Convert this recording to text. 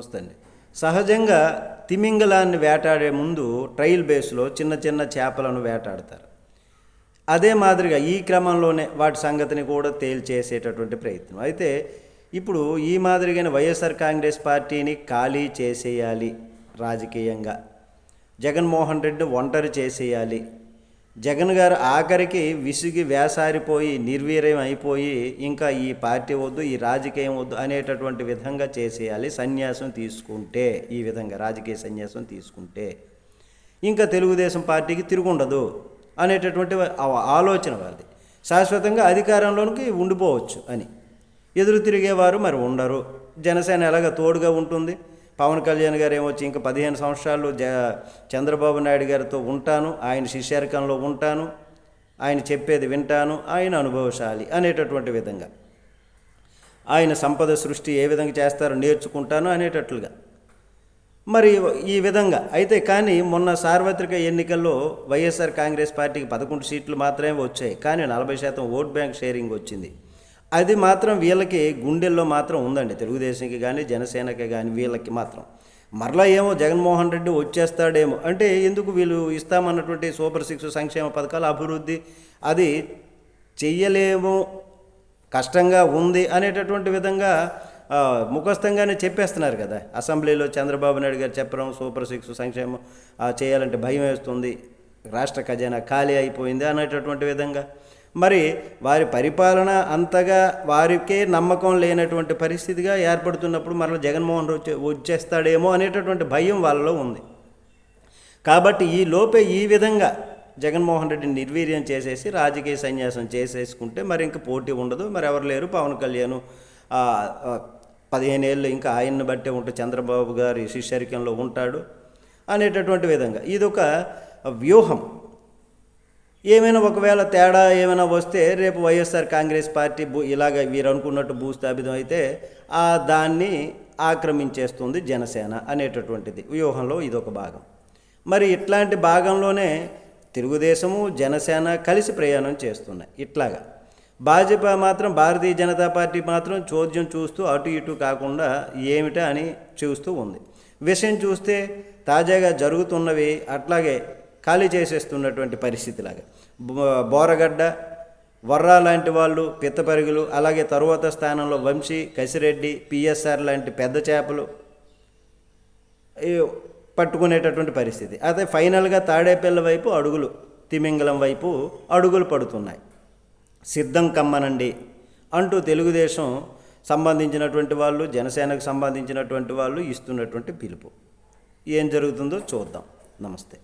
నమస్తే సహజంగా తిమింగలాన్ని వేటాడే ముందు ట్రయల్ బేస్లో చిన్న చిన్న చేపలను వేటాడతారు. అదే మాదిరిగా ఈ క్రమంలోనే వాటి సంగతిని కూడా తేల్చేసేటటువంటి ప్రయత్నం. అయితే ఇప్పుడు ఈ మాదిరిగానే వైఎస్ఆర్ కాంగ్రెస్ పార్టీని ఖాళీ చేసేయాలి రాజకీయంగా. జగన్మోహన్ రెడ్డి ఒంటరి చేసేయాలి. జగన్ గారు ఆఖరికి విసిగి వేసారిపోయి నిర్వీర్యం అయిపోయి ఇంకా ఈ పార్టీ వద్దు ఈ రాజకీయం వద్దు అనేటటువంటి విధంగా చేసేయాలి సన్యాసం తీసుకుంటే. ఈ విధంగా రాజకీయ సన్యాసం తీసుకుంటే. ఇంకా తెలుగుదేశం పార్టీకి తిరుగుండదు అనేటటువంటి ఆలోచన వాళ్ళది. శాశ్వతంగా అధికారంలోనికి ఉండిపోవచ్చు అని. ఎదురు తిరిగేవారు మరి ఉండరు. జనసేన ఎలాగ తోడుగా ఉంటుంది? పవన్ కళ్యాణ్ గారు ఏమొచ్చి ఇంకా పదిహేను సంవత్సరాలు జ చంద్రబాబు నాయుడు గారితో ఉంటాను ఆయన శిష్యరికంలో ఉంటాను ఆయన చెప్పేది వింటాను ఆయన అనుభవశాలి అనేటటువంటి విధంగా. ఆయన సంపద సృష్టి ఏ విధంగా చేస్తారో నేర్చుకుంటాను అనేటట్లుగా. మరి ఈ విధంగా అయితే కానీ మొన్న సార్వత్రిక ఎన్నికల్లో వైఎస్ఆర్ కాంగ్రెస్ పార్టీకి పదకొండు సీట్లు మాత్రమే వచ్చాయి కానీ నలభై శాతం ఓట్ బ్యాంక్ షేరింగ్ వచ్చింది. అది మాత్రం వీళ్ళకి గుండెల్లో మాత్రం ఉందండి. తెలుగుదేశంకి కానీ జనసేనకి కానీ వీళ్ళకి మాత్రం. మరలా ఏమో జగన్మోహన్ రెడ్డి వచ్చేస్తాడేమో. అంటే ఎందుకు వీళ్ళు ఇస్తామన్నటువంటి సూపర్ సిక్స్ సంక్షేమ పథకాలు అభివృద్ధి అది చెయ్యలేము కష్టంగా ఉంది అనేటటువంటి విధంగా ముఖస్థంగానే చెప్పేస్తున్నారు కదా. అసెంబ్లీలో చంద్రబాబు నాయుడు గారు చెప్పడం సూపర్ సిక్స్ సంక్షేమం చేయాలంటే భయం వేస్తుంది రాష్ట్ర ఖజానా ఖాళీ అయిపోయింది అనేటటువంటి విధంగా. మరి వారి పరిపాలన అంతగా వారికే నమ్మకం లేనటువంటి పరిస్థితిగా ఏర్పడుతున్నప్పుడు మరలా జగన్మోహన్ రెడ్డి వచ్చే వచ్చేస్తాడేమో అనేటటువంటి భయం వాళ్ళలో ఉంది. కాబట్టి ఈ లోపే ఈ విధంగా జగన్మోహన్ రెడ్డిని నిర్వీర్యం చేసేసి రాజకీయ సన్యాసం చేసేసుకుంటే మరి ఇంక పోటీ ఉండదు. మరి ఎవరు లేరు? పవన్ కళ్యాణ్. పదిహేను ఏళ్ళు ఇంకా ఆయన్ని బట్టే ఉంటే చంద్రబాబు గారి శిష్యరికంలో ఉంటాడు అనేటటువంటి విధంగా. ఇదొక వ్యూహం. ఏమైనా ఒకవేళ తేడా ఏమైనా వస్తే రేపు వైఎస్ఆర్ కాంగ్రెస్ పార్టీ భూ ఇలాగ వీరు అనుకున్నట్టు భూస్థాపితం అయితే ఆ దాన్ని ఆక్రమించేస్తుంది జనసేన అనేటటువంటిది. వ్యూహంలో ఇదొక భాగం. మరి ఇట్లాంటి భాగంలోనే తెలుగుదేశము జనసేన కలిసి ప్రయాణం చేస్తున్నాయి. ఇట్లాగా. భాజపా మాత్రం భారతీయ జనతా పార్టీ మాత్రం చోద్యం చూస్తూ అటు ఇటు కాకుండా ఏమిటా అని చూస్తూ ఉంది. విషయం చూస్తే తాజాగా జరుగుతున్నవి అట్లాగే ఖాళీ చేసేస్తున్నటువంటి పరిస్థితిలాగా. బోరగడ్డ వర్రా లాంటి వాళ్ళు పిత్తపరుగులు అలాగే తరువాత స్థానంలో వంశీ కసిరెడ్డి పిఎస్ఆర్ లాంటి పెద్ద చేపలు పట్టుకునేటటువంటి పరిస్థితి. అదే ఫైనల్గా తాడేపల్లి వైపు అడుగులు తిమింగలం వైపు అడుగులు పడుతున్నాయి. సిద్ధం కమ్మనండి అంటూ తెలుగుదేశం సంబంధించినటువంటి వాళ్ళు జనసేనకు సంబంధించినటువంటి వాళ్ళు ఇస్తున్నటువంటి పిలుపు. ఏం జరుగుతుందో చూద్దాం. నమస్తే.